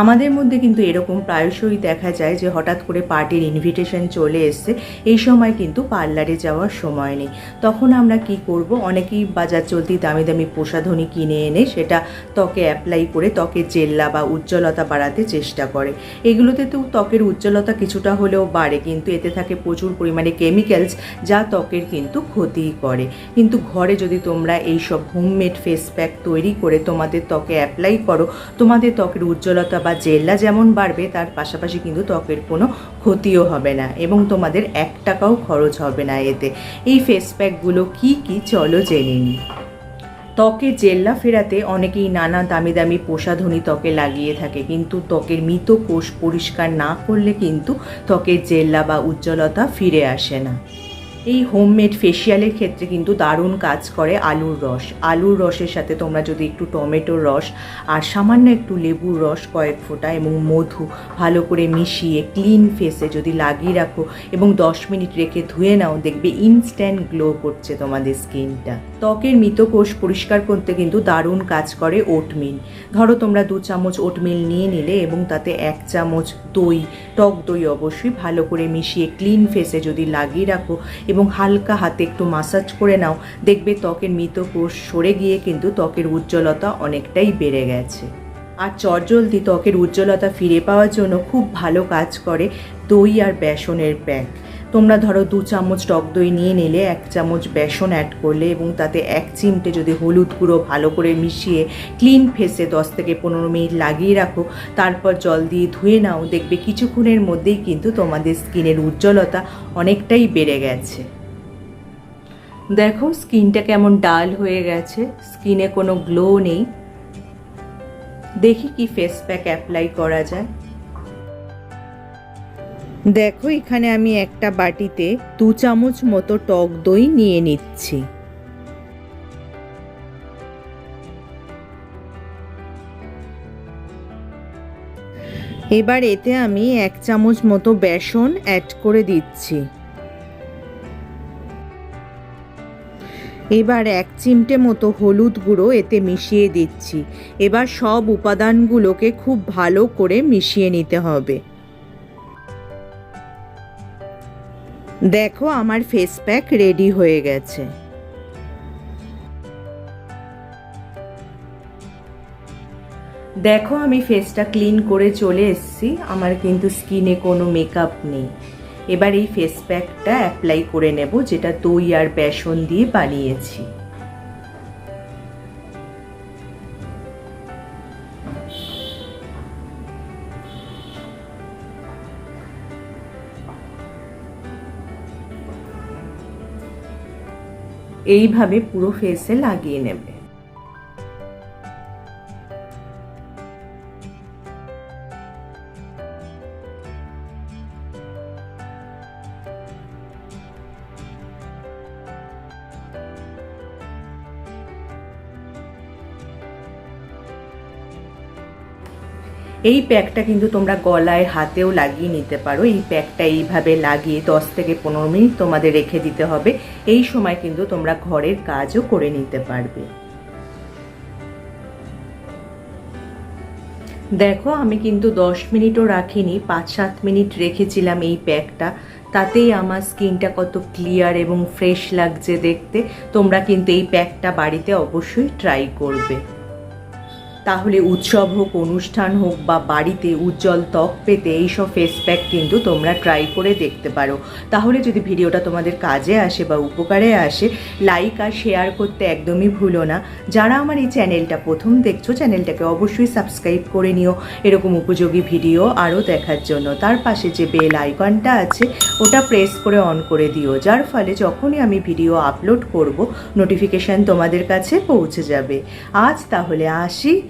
আমাদের মধ্যে কিন্তু এরকম প্রায়শই দেখা যায় যে হঠাৎ করে পার্টির ইনভিটেশন চলে এসছে, এই সময় কিন্তু পার্লারে যাওয়ার সময় নেই। তখন আমরা কি করব? অনেকেই বাজার চলতি দামি দামি প্রসাধনী কিনে এনে সেটা ত্বকে অ্যাপ্লাই করে ত্বকের জেল্লা বা উজ্জ্বলতা বাড়াতে চেষ্টা করে। এগুলোতে তো ত্বকের উজ্জ্বলতা কিছুটা হলেও বাড়ে, কিন্তু এতে থাকে প্রচুর পরিমাণে কেমিক্যালস যা ত্বকের কিন্তু ক্ষতি করে। কিন্তু ঘরে যদি তোমরা এইসব হোমমেড ফেস প্যাক তৈরি করে তোমাদের ত্বকে অ্যাপ্লাই করো, তোমাদের ত্বকের উজ্জ্বলতা বা জেল্লা যেমন বাড়বে, তার পাশাপাশি কিন্তু ত্বকের কোনো ক্ষতিও হবে না এবং তোমাদের এক টাকাও খরচ হবে না এতে। এই ফেস প্যাকগুলো কী কী চলো জেনে নিই ত্বকে জেল্লা ফেরাতে অনেকেই নানা দামি দামি প্রসাধনী ত্বকে লাগিয়ে থাকে, কিন্তু ত্বকের মৃত কোষ পরিষ্কার না করলে কিন্তু ত্বকের জেল্লা বা উজ্জ্বলতা ফিরে আসে না। এই হোমমেড ফেসিয়ালের ক্ষেত্রে কিন্তু দারুণ কাজ করে আলুর রস। আলুর রসের সাথে তোমরা যদি একটু টমেটোর রস আর সামান্য একটু লেবুর রস কয়েক ফোঁটা এবং মধু ভালো করে মিশিয়ে ক্লিন ফেসে যদি লাগিয়ে রাখো এবং দশ মিনিট রেখে ধুয়ে নাও, দেখবে ইনস্ট্যান্ট গ্লো করছে তোমাদের স্কিনটা। ত্বকের মৃত কোষ পরিষ্কার করতে কিন্তু দারুণ কাজ করে ওটমিল ধরো তোমরা দু চামচ ওটমিল নিয়ে নিলে এবং তাতে এক চামচ দই, টক দই অবশ্যই ভালো করে মিশিয়ে ক্লিন ফেসে যদি লাগিয়ে রাখো এবং হালকা হাতে একটু মাসাজ করে নাও। দেখবে ত্বকের মৃত কোষ সরে গিয়ে কিন্তু ত্বকের উজ্জ্বলতা অনেকটাই বেড়ে গেছে। আর চটজলদি ত্বকের উজ্জ্বলতা ফিরে পাওয়ার জন্য খুব ভালো কাজ করে দই আর বেসনের প্যাক। তোমরা ধরো দু চামচ টক দই নিয়ে নিলে, এক চামচ বেসন অ্যাড করলে এবং তাতে এক চিমটে যদি হলুদ গুঁড়ো ভালো করে মিশিয়ে ক্লিন ফেসে দশ থেকে পনেরো মিনিট লাগিয়ে রাখো, তারপর জল দিয়ে ধুয়ে নাও, দেখবে কিছুক্ষণের মধ্যেই কিন্তু তোমাদের স্কিনের উজ্জ্বলতা অনেকটাই বেড়ে গেছে। দেখো স্কিনটা কেমন ডাল হয়ে গেছে, স্কিনে কোনো গ্লো নেই। দেখি কি ফেস প্যাক অ্যাপ্লাই করা যায়। দেখো, এখানে আমি একটা বাটিতে দু চামচ মতো টক দই নিয়ে নিচ্ছি। এবার এতে আমি এক চামচ মতো বেসন অ্যাড করে দিচ্ছি। এবার এক চিমটে মতো হলুদ গুঁড়ো এতে মিশিয়ে দিচ্ছি। এবার সব উপাদানগুলোকে খুব ভালো করে মিশিয়ে নিতে হবে। দেখো আমার ফেস প্যাক রেডি হয়ে গেছে। দেখো আমি ফেসটা ক্লিন করে চলে এসছি, আমার কিন্তু স্কিনে কোনো মেকআপ নেই। এবার এই ফেস প্যাকটা অ্যাপ্লাই করে নেব, যেটা দই আর বেসন দিয়ে বানিয়েছি। এইভাবে পুরো ফেসে লাগিয়ে নেবে। এই প্যাকটা কিন্তু তোমরা গলায়, হাতেও লাগিয়ে নিতে পারো। এই প্যাকটা এইভাবে লাগিয়ে দশ থেকে পনেরো মিনিট তোমাদের রেখে দিতে হবে। এই সময় কিন্তু তোমরা ঘরের কাজও করে নিতে পারবে। দেখো, আমি কিন্তু দশ মিনিটও রাখিনি, পাঁচ সাত মিনিট রেখেছিলাম এই প্যাকটা। তাতেই আমার স্কিনটা কত ক্লিয়ার এবং ফ্রেশ লাগছে দেখতে। তোমরা কিন্তু এই প্যাকটা বাড়িতে অবশ্যই ট্রাই করবে। তাহলে উৎসব হোক, অনুষ্ঠান হোক বা বাড়িতে উজ্জ্বল ত্বক পেতে এইসব ফেস প্যাক কিন্তু তোমরা ট্রাই করে দেখতে পারো। তাহলে যদি ভিডিওটা তোমাদের কাজে আসে বা উপকারে আসে লাইক আর শেয়ার করতে একদমই ভুলো না। যারা আমার এই চ্যানেলটা প্রথম দেখছ চ্যানেলটাকে অবশ্যই সাবস্ক্রাইব করে নিও। এরকম উপযোগী ভিডিও আরও দেখার জন্য। তার পাশে যে বেল আইকনটা আছে, ওটা প্রেস করে অন করে দিও। যার ফলে যখনই আমি ভিডিও আপলোড করব নোটিফিকেশান তোমাদের কাছে পৌঁছে যাবে। আজ তাহলে আসি।